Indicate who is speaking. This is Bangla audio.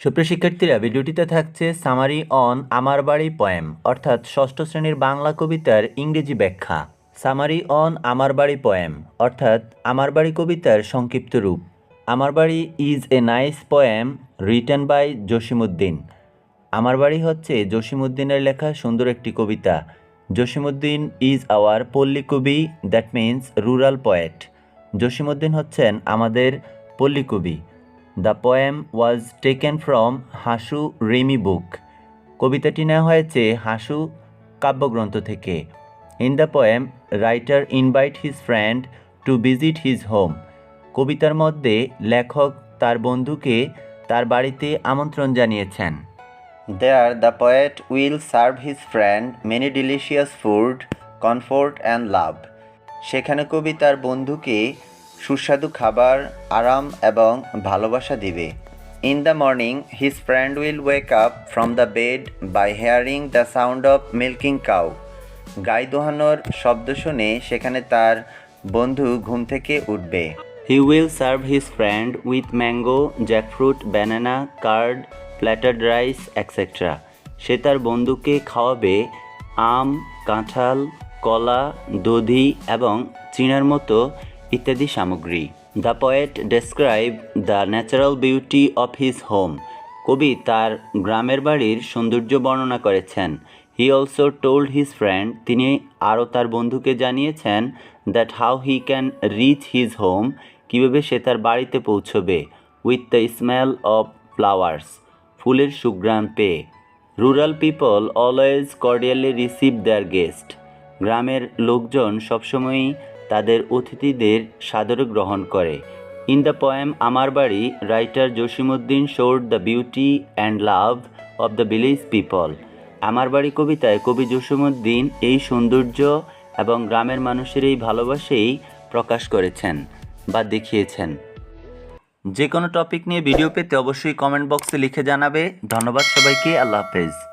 Speaker 1: সুপ্রিয় শিক্ষার্থীরা, ভিডিওটিতে থাকছে সামারি অন আমার বাড়ি পয়েম অর্থাৎ ষষ্ঠ শ্রেণির বাংলা কবিতার ইংরেজি ব্যাখ্যা। সামারি অন আমার বাড়ি পয়েম অর্থাৎ আমার বাড়ি কবিতার সংক্ষিপ্ত রূপ। Amar Bari is a nice poem written by Jasimuddin Amar Bari হচ্ছে জসিমুদ্দিনের লেখা সুন্দর একটি কবিতা। জসিমুদ্দিন ইজ আওয়ার পল্লী কবি that means rural poet Jasimuddin হচ্ছেন আমাদের পল্লী কবি। The poem was taken from Hasu Rimi book. কবিতাটি নেওয়া হয়েছে হাসু কাব্যগ্রন্থ থেকে। In the poem, writer invite his friend to visit his home. কবিতার মধ্যে লেখক তার বন্ধুকে তার বাড়িতে আমন্ত্রণ জানিয়েছেন। There the poet will serve his friend many delicious food comfort and love সেখানে কবি তার বন্ধুকে সুস্বাদু খাবার, আরাম এবং ভালোবাসা দিবে। In the morning his friend will wake up from the bed by hearing the sound of milking cow গাই দোহানোর শব্দ শুনে সেখানে তার বন্ধু ঘুম থেকে উঠবে। He will serve his friend with mango jackfruit banana curd flattened rice etcetera সে তার বন্ধুকে খাওয়াবে আম, কাঁঠাল, কলা, দধি এবং চিনার মতো ইত্যাদি সামগ্রী। The poet describe the natural beauty of his home কবি তার গ্রামের বাড়ির সৌন্দর্য বর্ণনা করেছেন। He also told his friend তিনি আরও তার বন্ধুকে জানিয়েছেন that how he can reach his home কীভাবে সে তার বাড়িতে পৌঁছবে with the smell of flowers ফুলের সুগ্রাম পেয়ে। Rural people always cordially receive their guest গ্রামের লোকজন সবসময়ই তাদের অতিথিদের সাদরে গ্রহণ করে। In the poem Amar Bari writer Jasimuddin showed the beauty and love of the village people Amar Bari কবিতায় কবি জসিমুদ্দিন এই সৌন্দর্য এবং গ্রামের মানুষের এই ভালোবাসেই প্রকাশ করেছেন বা দেখিয়েছেন। যে কোনো টপিক নিয়ে ভিডিও পেতে অবশ্যই কমেন্ট বক্সে লিখে জানাবে। ধন্যবাদ সবাইকে, আল্লাহ হাফেজ।